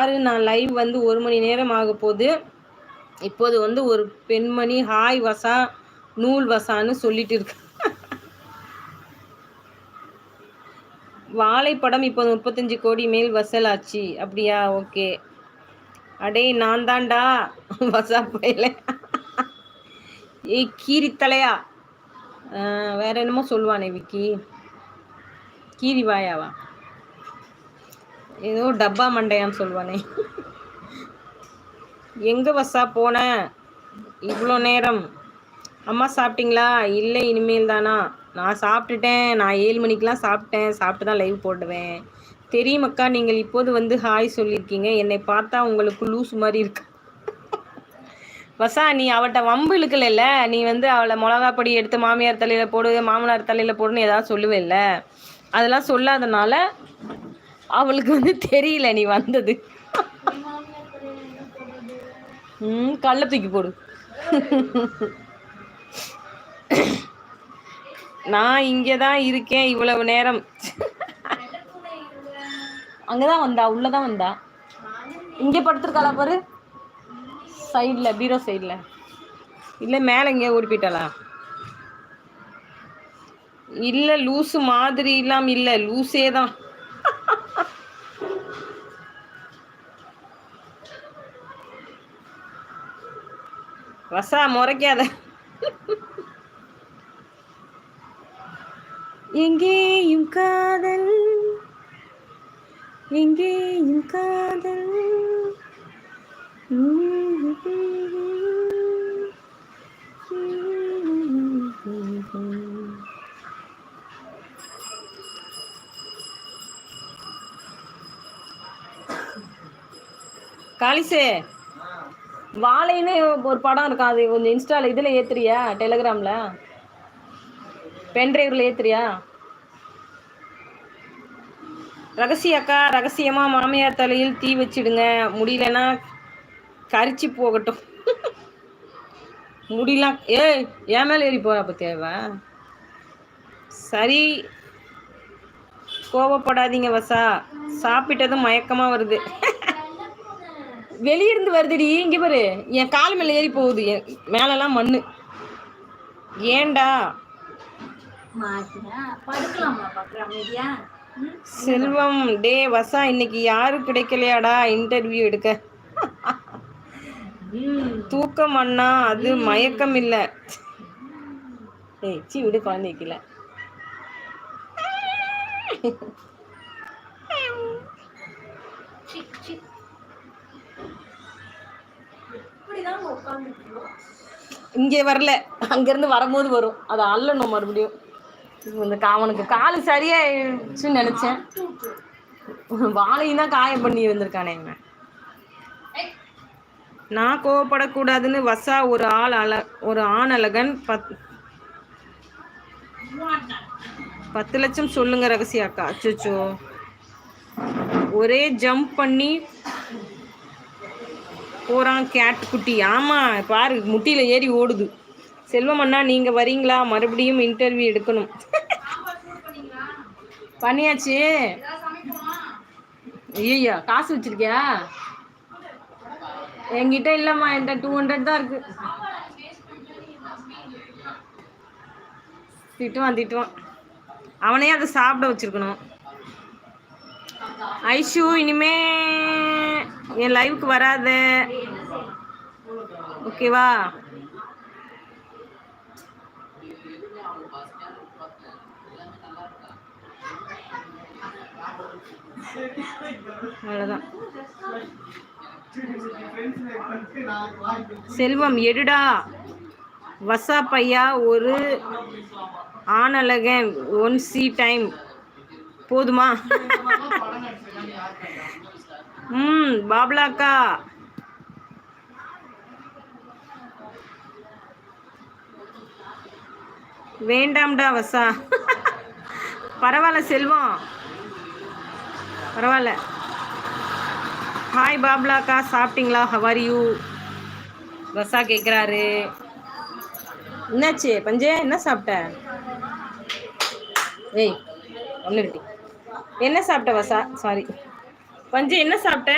பாரு நான் லைவ் வந்து ஒரு மணி நேரம் ஆக போகுது. இப்போது வந்து ஒரு பெண்மணி ஹாய் வசா நூல் வசான்னு சொல்லிட்டு இருக்கு. வாழைப்படம் இப்போ முப்பத்தஞ்சு கோடி மேல் வசல் ஆச்சு அப்படியா? ஓகே. அடே நான் தான்டா. வசா பையில ஏய் கீரித்தலையா வேற என்னமோ சொல்லுவானே விக்கி. கீரி வாயாவா? ஏதோ டப்பா மண்டையான்னு சொல்லுவானே எங்கே வசா போன? இவ்வளோ நேரம். அம்மா சாப்பிட்டீங்களா? இல்லை இனிமேல் தானா? நான் சாப்பிட்டுட்டேன். நான் ஏழு மணிக்கெலாம் சாப்பிட்டேன். சாப்பிட்டு தான் லைவ் போடுவேன். தெரியுமக்கா நீங்கள் இப்போது வந்து ஹாய் சொல்லியிருக்கீங்க. என்னை பார்த்தா உங்களுக்கு லூஸ் மாதிரி இருக்கு. வசா நீ அவட்ட வம்பு இழுக்கலைல்ல? நீ வந்து அவளை மிளகா பொடி எடுத்து மாமியார் தலையில் போடு மாமனார் தலையில் போடுன்னு ஏதாவது சொல்லுவேல்ல? அதெல்லாம் சொல்லாதனால அவளுக்கு வந்து தெரியல நீ வந்தது. ம் கள்ள தூக்கி போடு. நான் இங்கே தான் இருக்கேன் இவ்வளவு நேரம். அங்கதான் வந்தா உள்ளதான் வந்தா. இங்கே படுத்துருக்காளா பாரு. சைடில் பீரோ சைடில். இல்லை மேலே எங்கேயோ ஓடி போயிட்டாளா? இல்லை லூஸு மாதிரி இல்லாமல் இல்லை லூஸே தான் வசா முறைக்காத. எங்கேயும் காதல் எங்கேயும் காதல். காலிசே வாழைன்னு ஒரு படம் இருக்கும் அது கொஞ்சம் இன்ஸ்டால இதில் ஏற்றுறியா டெலிகிராமில் பென்ட்ரைவில் ஏற்றுறியா ரகசிய அக்கா ரகசியமாக மாமியார் தலையில் தீ வச்சிடுங்க. முடியலன்னா கரிச்சு போகட்டும். முடியலாம் ஏ ஏன் மேலே ஏறி போகிறா அப்போ தேவை சரி. கோவப்படாதீங்க வசா. சாப்பிட்டதும் மயக்கமாக வருது. வெளியிருந்து வருதுடி இங்கே பாரு. என் கால் மேலே ஏறி போகுது. மேலெல்லாம் மண்ணு. ஏண்டா செல்வம் டே வசா இன்னைக்கு யாரு கிடைக்கலையாடா? இன்டர்வியூ எடுக்க. தூக்கம் அண்ணா அது மயக்கம் இல்ல. ஏய் சி விடு குழந்தைக்கல இங்கே வரல. அங்கேருந்து வரும்போது வரும். அதை அள்ளணும் மறுபடியும். இந்த அவனுக்கு காலு சரியாயிடுச்சுன்னு நினச்சேன். வாழையும் தான் காயம் பண்ணி வந்திருக்கானே இவன். நான் கோவப்படக்கூடாதுன்னு வசா ஒரு ஆள் அழ ஒரு ஆண் அழகன் பத் பத்து லட்சம் சொல்லுங்க ரகசியாக்கா அச்சோ ஒரே ஜம்ப் பண்ணி போகிறான் கேட் குட்டி ஆமாம் பாரு முட்டியில் ஏறி ஓடுது. செல்வம் அண்ணா நீங்கள் வரீங்களா? மறுபடியும் இன்டர்வியூ எடுக்கணும். பண்ணியாச்சு. ஐயா காசு வச்சிருக்கியா? என்கிட்ட இல்லைம்மா என்கிட்ட டூ ஹண்ட்ரட் தான் இருக்கு. திட்டுவான் திட்டுவான். அவனே அதை சாப்பிட வச்சிருக்கணும். ஐஷு இனிமே என் லைவுக்கு வராத. ஓகேவா அவ்வளோதான் செல்வம் எடுடா. வசா பையா ஒரு ஆனழகன் ஒன் சி டைம் போதுமா? ம் பாப்லாக்கா வேண்டாம்டா வசா. பரவாயில்ல செல்வம். பரவாயில்ல. ஹாய் பாப்லாக்கா சாப்பிட்டீங்களா? ஹவர் யூ வசா கேட்குறாரு என்னாச்சு பஞ்சே? என்ன சாப்பிட்ட? ஏய் ஒன்று என்ன சாப்பிட்ட வசா? சாரி பஞ்சு என்ன சாப்பிட்ட?